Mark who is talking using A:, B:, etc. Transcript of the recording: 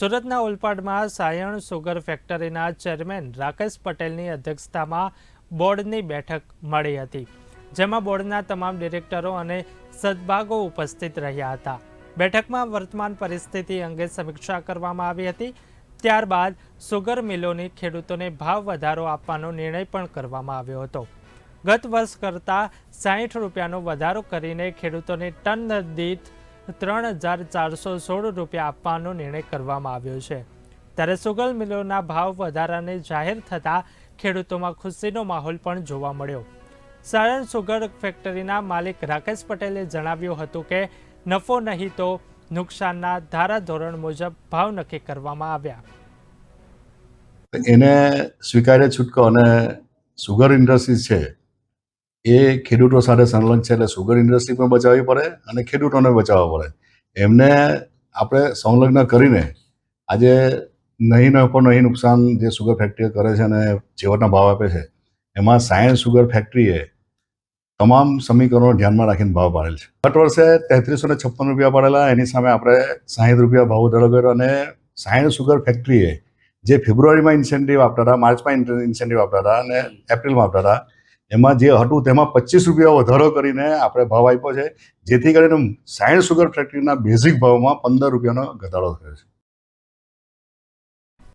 A: સુરતના ઓલપાડમાં સાયણ સુગર ફેક્ટરીના ચેરમેન રાકેશ પટેલની અધ્યક્ષતામાં બોર્ડની બેઠક મળી હતી, જેમાં બોર્ડના તમામ ડિરેક્ટરો અને સદભાગો ઉપસ્થિત રહ્યા હતા. બેઠકમાં વર્તમાન પરિસ્થિતિ અંગે સમીક્ષા કરવામાં આવી હતી. ત્યારબાદ સુગર મિલોની ખેડૂતોને ભાવ વધારો આપવાનો નિર્ણય પણ કરવામાં આવ્યો હતો. ગત વર્ષ કરતાં સાહીઠ રૂપિયાનો વધારો કરીને ખેડૂતોને ટન દીઠ ત્રણ હજાર ચારસો સોળ રૂપિયા આપવાનો નિર્ણય કરવામાં આવ્યો છે. ત્યારે સુગર મિલોના ભાવ વધારાને જાહેર થતાં ખેડૂતોમાં ખુશીનો માહોલ પણ જોવા મળ્યો. સારણ સુગર ફેક્ટરીના માલિક રાકેશ પટેલે જણાવ્યું હતું કે, નફો નહીં તો નુકસાનના ધારાધોરણ મુજબ ભાવ નક્કી કરવામાં આવ્યા.
B: એને સ્વીકાર્ય છૂટકો અને સુગર ઇન્ડસ્ટ્રી છે એ ખેડૂતો સાથે સંલગ્ન છે એટલે સુગર ઇન્ડસ્ટ્રી પણ બચાવવી પડે અને ખેડૂતોને બચાવવા પડે. એમને આપણે સંલગ્ન કરીને આજે નહીં નફો નહીં નુકસાન જે સુગર ફેક્ટરીઓ કરે છે અને જેવટના ભાવ આપે છે, એમાં સાયન્સ સુગર ફેક્ટરીએ તમામ સમીકરણો ધ્યાનમાં રાખીને ભાવ પાડેલ છે. ગત વર્ષે તેત્રીસો ને છપ્પન રૂપિયા પાડેલા, એની સામે આપણે સાહીઠ રૂપિયા ભાવ વધારો કર્યો અને સાયન્સ સુગર ફેક્ટરીએ જે ફેબ્રુઆરીમાં ઇન્સેન્ટિવ આપતા હતા, માર્ચમાં ઇન્સેન્ટિવ આપતા હતા અને એપ્રિલમાં આપતા હતા એમાં જે હતું તેમાં પચીસ રૂપિયા વધારો કરીને આપણે ભાવ આપ્યો છે, જેથી કરીને સાયન્સ સુગર ફેક્ટરીના બેઝિક ભાવમાં પંદર રૂપિયાનો ઘટાડો થયો છે.